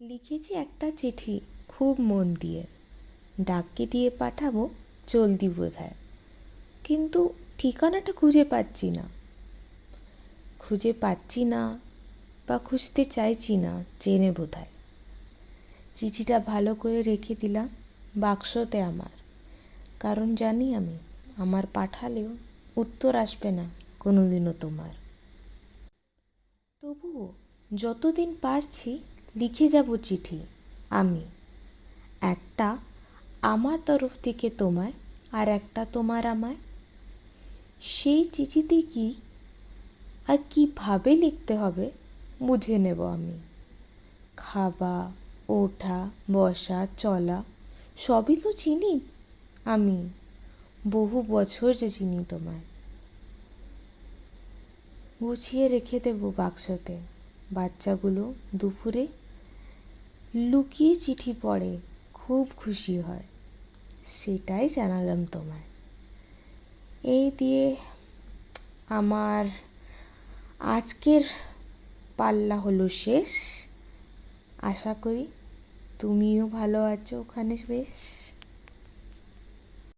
লিখেছি একটা চিঠি খুব মন দিয়ে। ডাককে দিয়ে পাঠাবো, জলদি বোধহয়। কিন্তু ঠিকানাটা খুঁজে পাচ্ছি না। খুঁজে পাচ্ছি না বা খুঁজতে চাইছি না, জেনে বোধহয়। চিঠিটা ভালো করে রেখে দিলাম বাক্সতে আমার। কারণ জানি আমি, আমার পাঠালেও উত্তর আসবে না কোনোদিনও তোমার। তবুও যতদিন পারছি লিখে যাব চিঠি, আমি। একটা আমার তরফ থেকে তোমায় আর একটা তোমার আমায় সেই চিঠিতে কি আর কীভাবে লিখতে হবে বুঝে নেব আমি। খাওয়া, ওঠা, বসা, চলা, সবই তো চিনি আমি। বহু বছর যে চিনি তোমায়। গুছিয়ে রেখে দেবো বাক্সতে। বাচ্চাগুলো দুপুরে লুকিয়ে চিঠি পড়ে, খুব খুশি হয়। সেটাই জানালাম তোমায়। এই দিয়ে আমার আজকের পাল্লা হলো শেষ। আশা করি তুমিও ভালো আছো ওখানে বেশ।